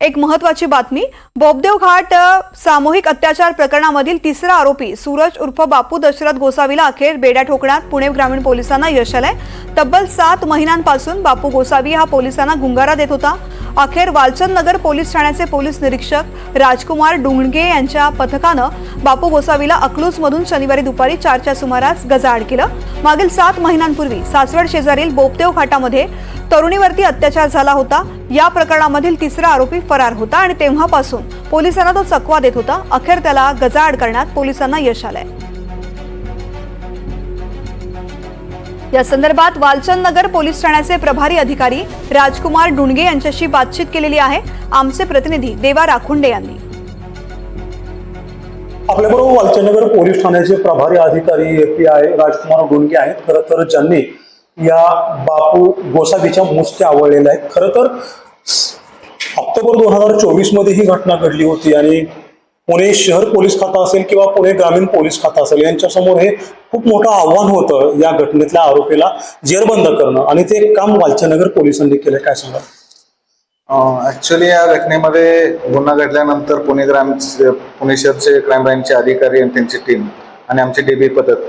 एक महत्वाची बातमी. बोबदेव घाट सामूहिक अत्याचार प्रकरणामधील तिसरा आरोपी सूरज उर्फ बापू दशरथ गोसावीला अखेर बेड्या ठोकण्यात पुणे ग्रामीण पोलिसांना यश आलंय. तब्बल सात महिन्यांपासून बापू गोसावी हा पोलिसांना गुंगारा देत होता. अखेर वालचंद नगर पोलीस ठाण्याचे पोलीस निरीक्षक राजकुमार डुंगगे यांच्या पथकानं बापू गोसावीला अकलूजमधून शनिवारी दुपारी चारच्या सुमारास गजाआड केलं. मागील सात महिन्यांपूर्वी सासवड शेजारील बोपदेव घाटामध्ये तरुणीवरती अत्याचार झाला होता. या प्रकरणामधील तिसरा आरोपी फरार होता आणि तेव्हापासून पोलिसांना तो चकवा देत होता. अखेर त्याला गजाआड करण्यात पोलिसांना यश आलंय. या संदर्भात वालचंद नगर पोलीस ठाण्याचे प्रभारी अधिकारी राजकुमार डुंडगे यांच्याशी बातचीत केलेली आहे. आमचे प्रतिनिधी देवा राखुंडे यांनी. आपल्याबरोबर वालचंदनगर पोलीस ठाण्याचे प्रभारी अधिकारी ए पी आय राजकुमार डोंगे आहेत. खरं तर ज्यांनी या बापू गोसावीच्या मुसक्या आवडलेल्या आहेत. खरं तर ऑक्टोबर दोन हजार चोवीसमध्ये ही घटना घडली होती आणि पुणे शहर पोलीस खाता असेल किंवा पुणे ग्रामीण पोलीस खाता असेल यांच्यासमोर हे खूप मोठं आव्हान होतं या घटनेतल्या आरोपीला जेरबंद करणं. आणि ते काम वालचंदनगर पोलिसांनी केलं काय सांगा ऍक्च्युली या घटनेमध्ये गुन्हा घडल्यानंतर पुणे ग्रामीण पुणे शहरचे क्राईम ब्रँचचे अधिकारी आणि त्यांची टीम आणि आमची डीबी पथक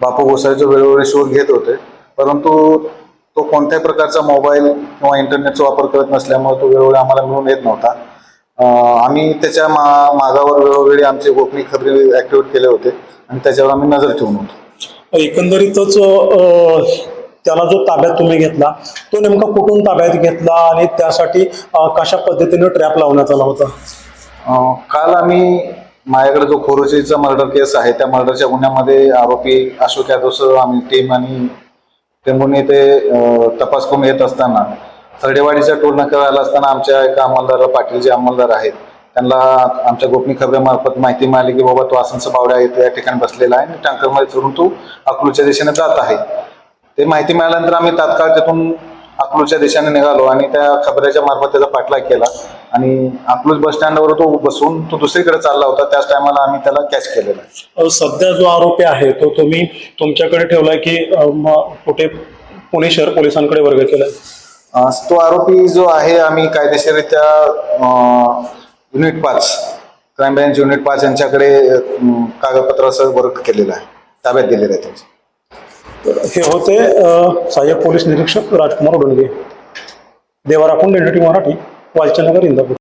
बापू गोसावीचा वेळोवेळी शोध घेत होते. परंतु तो कोणत्याही प्रकारचा मोबाईल किंवा इंटरनेटचा वापर करत नसल्यामुळे तो वेळोवेळी आम्हाला मिळून येत नव्हता. आम्ही त्याच्या मा मागावर वेळोवेळी आमचे गोपनीय खबरी ऍक्टिव्हेट केले होते आणि त्याच्यावर आम्ही नजर ठेवून होतो. एकंदरीतच त्याला जो ताब्यात तुम्ही घेतला तो नेमका कुठून ताब्यात घेतला आणि त्यासाठी कशा पद्धतीने ट्रॅप लावण्यात आला होता? काल आम्ही माझ्याकडे जो खोरोजीचा मर्डर केस आहे त्या मर्डरच्या गुन्ह्यामध्ये आरोपी अशोक यादवसह आम्ही टीम आणि टेंबून ते तपास करून येत असताना सरडेवाडीचा टोल नाक्यावर असताना आमच्या एका अंमलदार पाटील जे अंमलदार आहेत. त्यांना आमच्या गोपनीय खबरेमार्फत माहिती मिळाली की बाबा तो आसनचा बावड्या इथे या ठिकाणी बसलेला आहे आणि टँकरमध्ये चढून तो अकलूच्या दिशेने जात आहे. ते माहिती मिळाल्यानंतर आम्ही तात्काळ तिथून अकलूच्या दिशेने निघालो आणि त्या खबऱ्याच्या मार्फत त्याचा पाठलाग केला. आणि अकलूज बस स्टँडवर तो बसून तो दुसरीकडे चालला होता. त्याच टायमाला आम्ही त्याला कॅच केलेला सध्या जो आरोपी आहे तो तुम्ही तुमच्याकडे ठेवलाय की कुठे पुणे शहर पोलिसांकडे वर्ग केलाय? अं, तो आरोपी जो आहे आम्ही कायदेशीररित्या युनिट पाच क्राईम ब्रँच युनिट पाच यांच्याकडे कागदपत्रासह वर्क केलेला आहे. ताब्यात दिलेला आहे त्यांच्या हे होते सहाय्यक पोलीस निरीक्षक राजकुमार डोंगे देवा राखून मराठी वालचंदनगर इंदापूर.